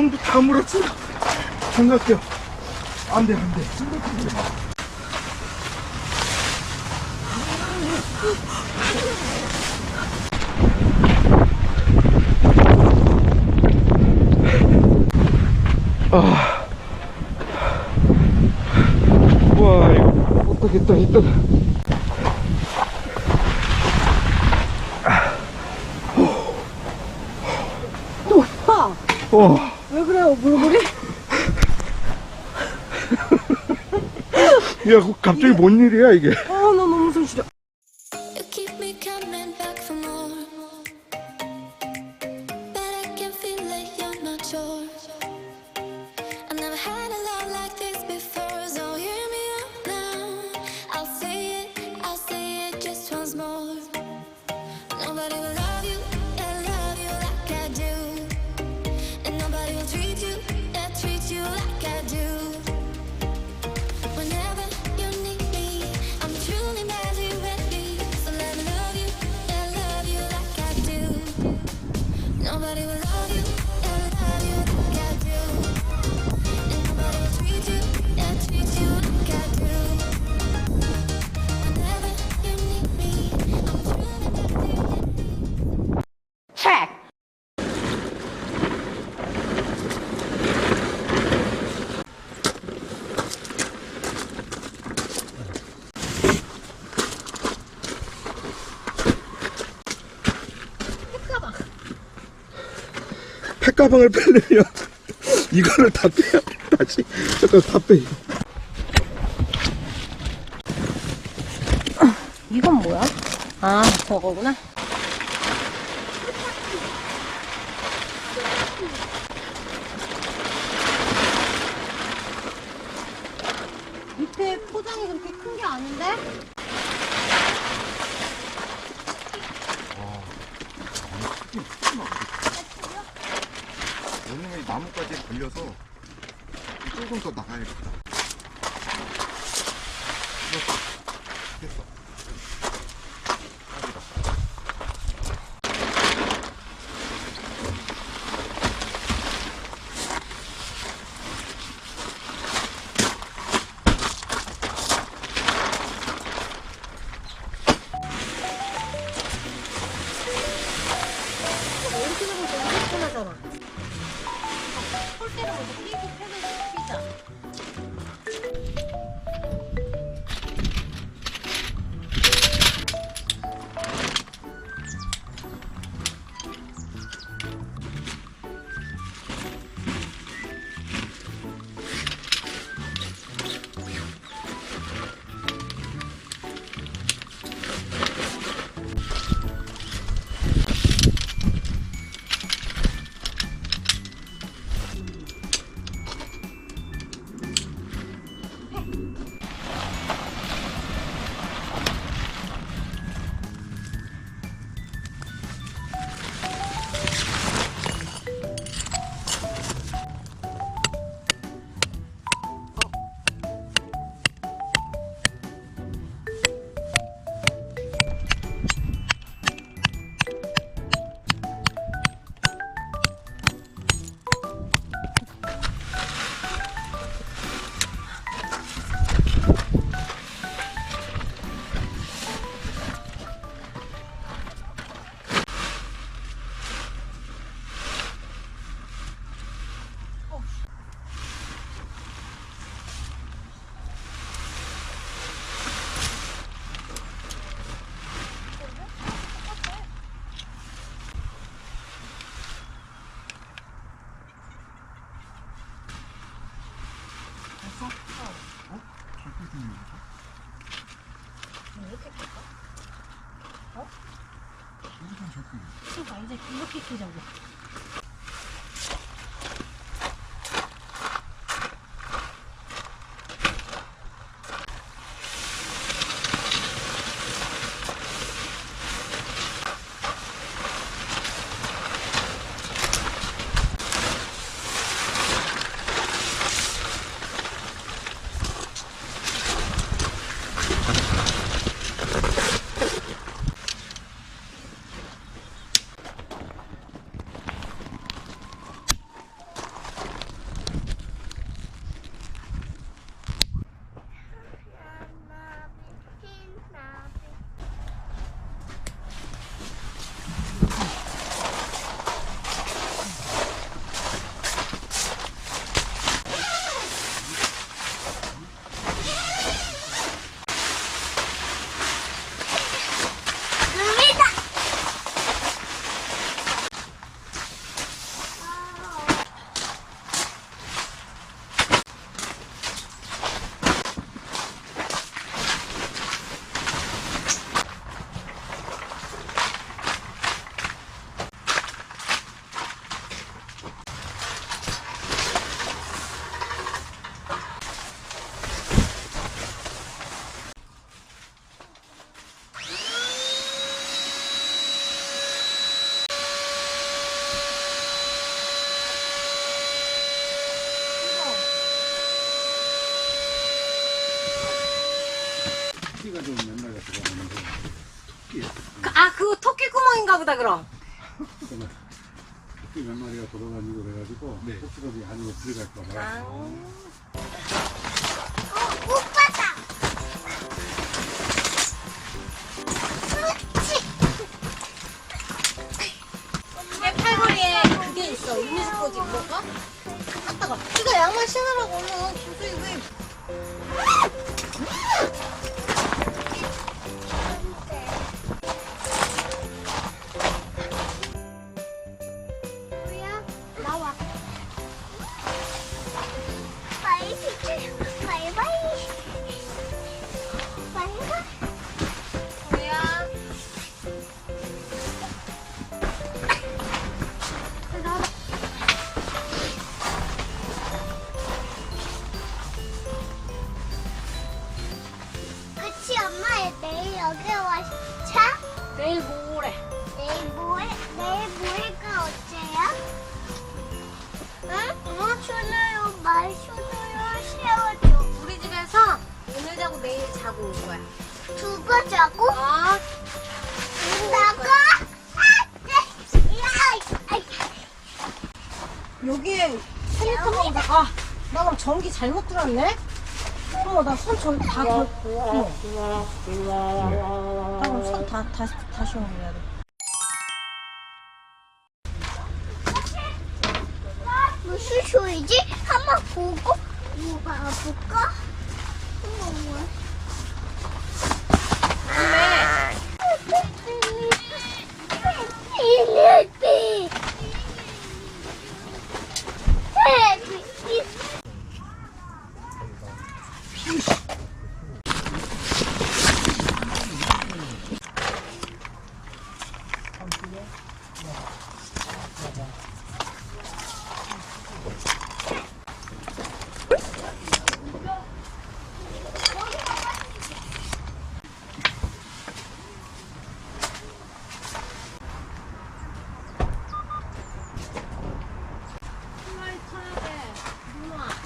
전부 다 물었어. 장갑 껴. 안 돼, 안 돼. 아. 와, 이거 못 하겠다, 일단. 오빠 어. 왜 그래요 물물이? 야, 갑자기 뭔 일이야, 이게? 팩가방을 빼려면 이거를 다 빼야 돼. 다시. 잠깐 다 빼. 이건 뭐야? 아 저거구나 밑에 포장이 그렇게 큰 게 아닌데? 왜냐면 이 나무까지 걸려서 조금 더 나가야겠다. 됐어. Thank you. 봐 이제 이렇게 끼자고 토끼가 좀 맨날 같이 가는데 토끼 그- 아 그거 토끼 구멍인가 보다 그럼. 토끼 몇 마리가 돌아다니고 그래가지고 토끼가 이 안으로 들어갈까 봐내 팔걸이에 그게 있어. 이미지 꼬지 뭐가? 아따가. 이거 양말 신으라고 얼른 도저히 왜? 내일 여기 와 차? 내일 모레. 내일 뭐해? 내일 뭐해가 어째야? 응? 엄마 shoulder my shoulder 세워줘. 우리 집에서 오늘 자고 내일 자고 올 거야. 두고 자고 어? 나가. 여기에 텔레토폰인데 아, 나 그럼 전기 잘못 들었네? 어머, 나손 저기 다 걸, 어머. 나 그럼 손 다, 다시, 다시 옮겨야 돼. 무슨 소리지? 한번 보고 뭐 봐볼까? 어머, 이리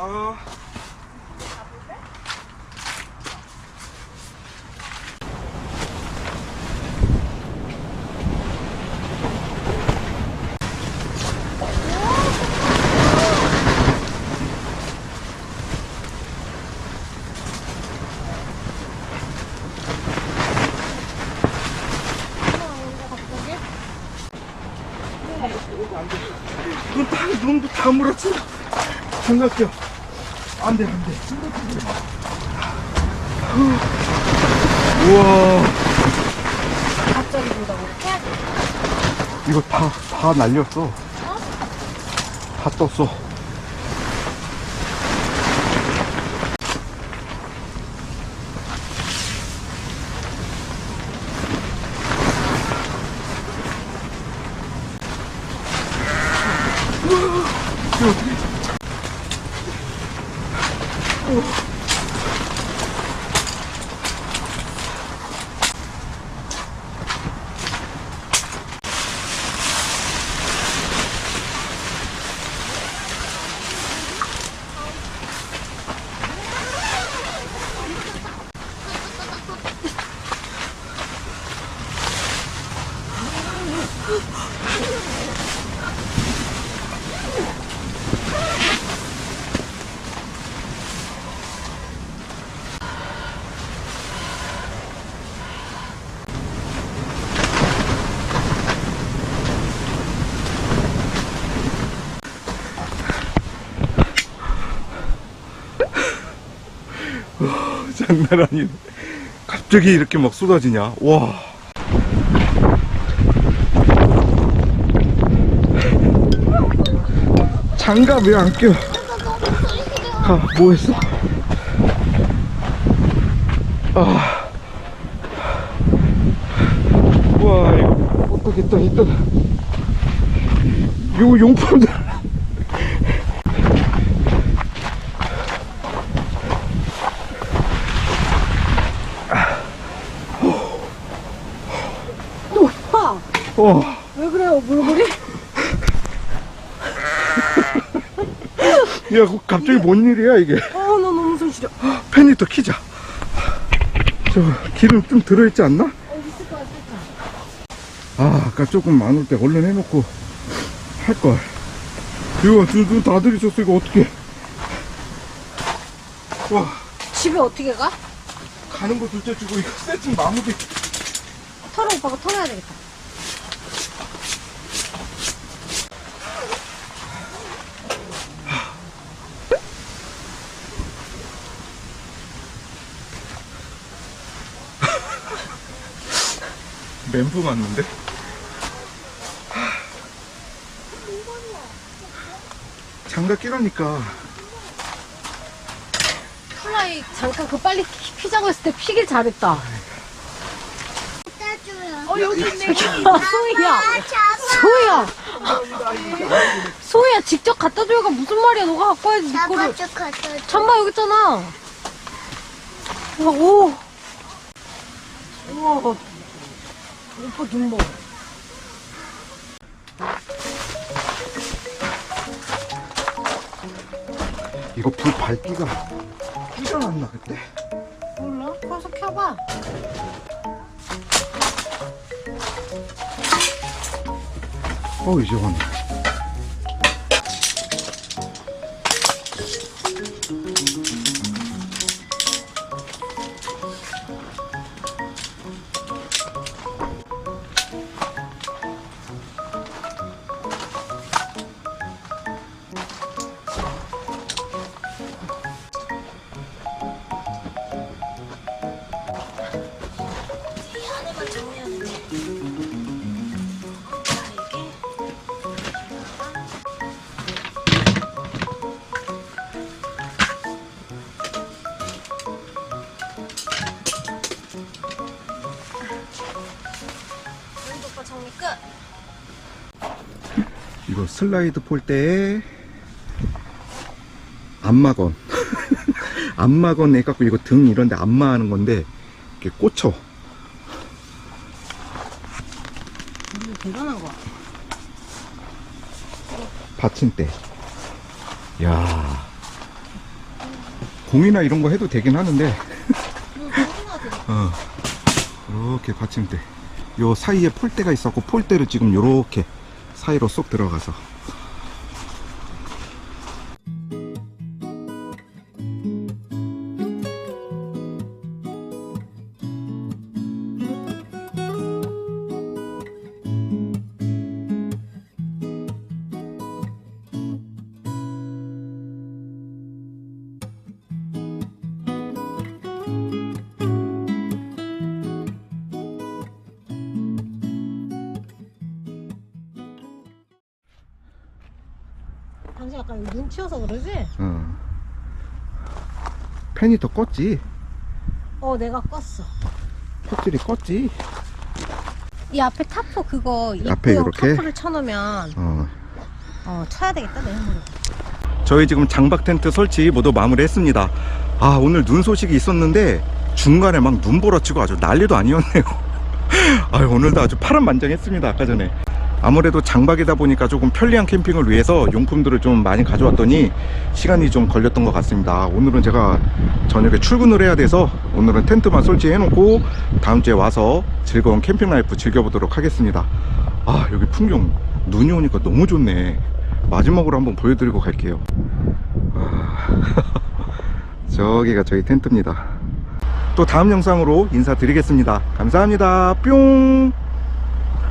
아. 이건 다, 눈도 다 물었어. 생각해요. 안 돼, 안 돼. 우와. 갑자기 본다고. 이거 다, 다 날렸어. 다 떴어. Oh, 장난 아니네. 갑자기 이렇게 막 쏟아지냐? 와. 장갑 왜 안 껴? 아, 뭐 했어? 아. 와, 이거 어떡했다, 했던. 요 용품들. 오빠! 어. 왜 그래요, 물고리? 야, 그거 갑자기 뭔 일이야, 이게? 어, 나 너무 손 시려. 팬이 더 키자. 자, 저 기름 좀 들어있지 않나? 아 아까 조금 안올때 얼른 해놓고 할걸 이거 눈 다 들이쳤어 이거 어떻게 와 집에 어떻게 가? 가는 거 둘째 주고 이거 세팅 마무리 털어 오빠가 털어야 되겠다. 멘붕 왔는데? 장갑 끼라니까 플라이 잠깐 그 빨리 키- 피자고 했을 때 피길 잘했다. 따줘요. 어 여기 있네. 소희야. 아. 소희야. 소희야 직접 갖다 줘가 무슨 말이야? 너가 갖고 와야지 네 거를. 잡아줘, 갖다 줘. 잠바 여기 있잖아. 와, 오. 우와. 오빠 눈 봐. 이거 불 밝기가 삐져났나 그때? 몰라? 커서 켜봐. 어우 저건 오 슬라이드 폴 때에 안마건. 안마건 해갖고 이거 등 이런데 안마하는 건데 이렇게 꽂혀. 대단한 거야. 받침대 야. 공이나 이런 거 해도 되긴 하는데. 어. 이렇게 받침대 요 사이에 폴대가 있었고 폴대를 지금 요렇게 사이로 쏙 들어가서 당신 아까 여기 눈 치워서 그러지? 어. 팬이 더 껐지 어, 내가 껐어. 껍질이 껐지 이 앞에 타프 그거 앞에 입구용 이렇게? 타프를 쳐놓으면 어. 어 쳐야 되겠다 내 힘으로. 저희 지금 장박 텐트 설치 모두 마무리했습니다. 아 오늘 눈 소식이 있었는데 중간에 막 눈보라치고 아주 난리도 아니었네요. 아 오늘도 아주 파란만장했습니다. 아까 전에. 아무래도 장박이다 보니까 조금 편리한 캠핑을 위해서 용품들을 좀 많이 가져왔더니 시간이 좀 걸렸던 것 같습니다. 오늘은 제가 저녁에 출근을 해야 돼서 오늘은 텐트만 설치해 놓고 다음 주에 와서 즐거운 캠핑 라이프 즐겨보도록 하겠습니다. 아 여기 풍경 눈이 오니까 너무 좋네. 마지막으로 한번 보여드리고 갈게요. 아, 저기가 저희 텐트입니다. 또 다음 영상으로 인사드리겠습니다. 감사합니다. 뿅!